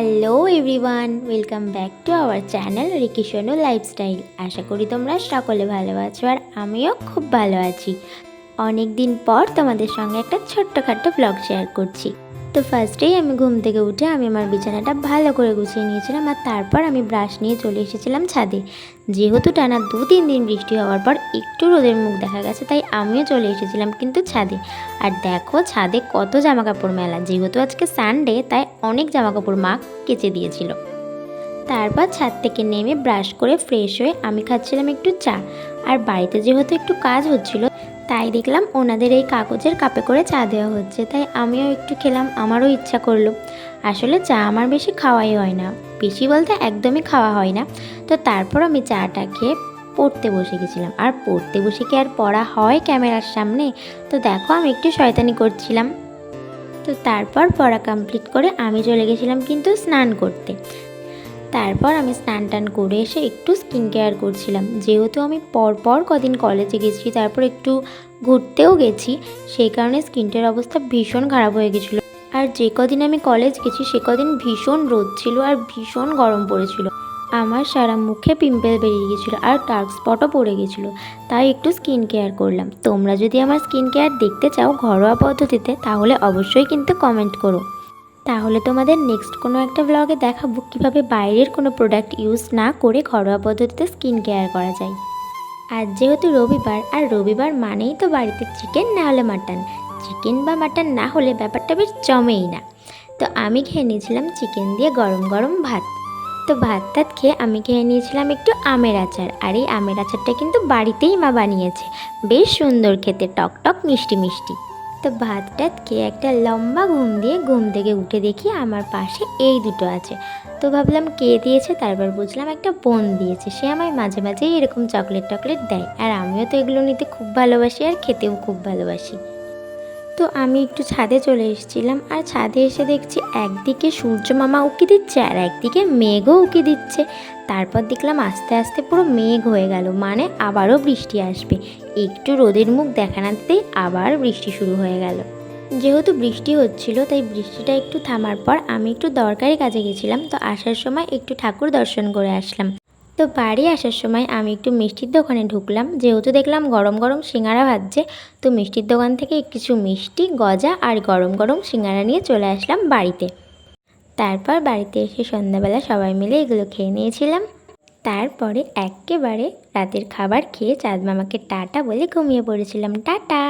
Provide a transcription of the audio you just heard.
Hello everyone welcome back to our channel রিকিশনু lifestyle আশা করি তোমরা সকলে ভালো আছো আর আমিও খুব ভালো আছি। অনেক দিন পর তোমাদের সঙ্গে একটা ছোট্টখাট্ট ব্লগ শেয়ার করছি। তো ফার্স্টেই আমি ঘুম থেকে উঠে আমি আমার বিছানাটা ভালো করে গুছিয়ে নিয়েছিলাম আর তারপর আমি ব্রাশ নিয়ে চলে এসেছিলাম ছাদে। যেহেতু টানা দু তিন দিন বৃষ্টি হওয়ার পর একটু রোদের মুখ দেখা গেছে, তাই আমিও চলে এসেছিলাম কিন্তু ছাদে। আর দেখো ছাদে কত জামা কাপড় মেলা, যেহেতু আজকে সানডে তাই অনেক জামা কাপড় মা কেচে দিয়েছিল। তারপর ছাদ থেকে নেমে ব্রাশ করে ফ্রেশ হয়ে আমি খাচ্ছিলাম একটু চা। আর বাড়িতে যেহেতু একটু কাজ হচ্ছিল তাই দেখলাম ওনাদের এই কাগজের কাপে করে চা দেওয়া হচ্ছে। তাই আমিও একটু খেলাম, আমারও ইচ্ছা করল। আসলে চা আমার বেশি খাওয়াই হয় না। বেশি বলতে একদমই খাওয়া হয় না। তো তারপর আমি চাটা খেয়ে পড়তে বসে গেছিলাম। আর পড়তে বসে কি আর পড়া হয় ক্যামেরার সামনে? তো দেখো আমি একটু শয়তানি করছিলাম। তো তারপর পড়া কমপ্লিট করে আমি চলে গেছিলাম কিন্তু স্নান করতে। তারপর আমি স্নান টান করে এসে একটু স্কিন কেয়ার করছিলাম। যেহেতু আমি পরপর কদিন কলেজে গেছি, তারপর একটু ঘুরতেও গেছি, সেই কারণে স্কিনটার অবস্থা ভীষণ খারাপ হয়ে গেছিল। আর যে কদিন আমি কলেজ গেছি, সে কদিন ভীষণ রোদ ছিল আর ভীষণ গরম পড়েছিল। আমার সারা মুখে পিম্পল বেরিয়ে গেছিল আর ডার্ক স্পটও পড়ে গেছিল। তাই একটু স্কিন কেয়ার করলাম। তোমরা যদি আমার স্কিন কেয়ার দেখতে চাও ঘরোয়া পদ্ধতিতে, তাহলে অবশ্যই কিন্তু কমেন্ট করো। তাহলে তোমাদের নেক্সট কোনো একটা ব্লগে দেখাবো কীভাবে বাইরের কোনো প্রোডাক্ট ইউজ না করে ঘরোয়া পদ্ধতিতে স্কিন কেয়ার করা যায়। আর যেহেতু রবিবার, আর রবিবার মানেই তো বাড়িতে চিকেন না হলে মাটন চিকেন বা মাটন না হলে ব্যাপারটা বেশ জমেই না। তো আমি খেয়ে নিয়েছিলাম চিকেন দিয়ে গরম গরম ভাত। তো ভাত টাত খেয়ে আমি খেয়ে নিয়েছিলাম একটু আমের আচার। আর এই আমের আচারটা কিন্তু বাড়িতেই মা বানিয়েছে। বেশ সুন্দর খেতে টক টক মিষ্টি মিষ্টি। তো ভাত টাত খেয়ে একটা লম্বা ঘুম দিয়ে ঘুম থেকে উঠে দেখি আমার পাশে এই দুটো আছে। তো ভাবলাম কে দিয়েছে তারপর বুঝলাম একটা বোন দিয়েছে। সে আমায় মাঝে মাঝেই এরকম চকলেট টকলেট দেয়। আর আমিও তো এগুলো নিতে খুব ভালোবাসি আর খেতেও খুব ভালোবাসি। তো আমি একটু ছাদে চলে এসেছিলাম আর ছাদে এসে দেখছি একদিকে সূর্য মামা উকি দিচ্ছে আর একদিকে মেঘও উকি দিচ্ছে। তারপর দেখলাম আস্তে আস্তে পুরো মেঘ হয়ে গেল মানে আবারও বৃষ্টি আসবে। একটু রোদের মুখ দেখা আবার বৃষ্টি শুরু হয়ে গেল। যেহেতু বৃষ্টি হচ্ছিল, তাই বৃষ্টিটা একটু থামার পর আমি একটু দরকারি কাজে গেছিলাম, তো আসার সময় একটু ঠাকুর দর্শন করে আসলাম। তো বাড়ি আসার সময় আমি একটু মিষ্টির দোকানে ঢুকলাম। যেহেতু দেখলাম গরম গরম সিঙ্গারা ভাজছে, তো মিষ্টির দোকান থেকে কিছু মিষ্টি, গজা আর গরম গরম সিঙ্গারা নিয়ে চলে আসলাম বাড়িতে। তারপর বাড়িতে এসে সন্ধ্যাবেলা সবাই মিলে এগুলো খেয়ে নিয়েছিলাম। তারপরে একেবারে রাতের খাবার খেয়ে চাঁদ মামাকে টাটা বলে ঘুমিয়ে পড়েছিলাম। টাটা!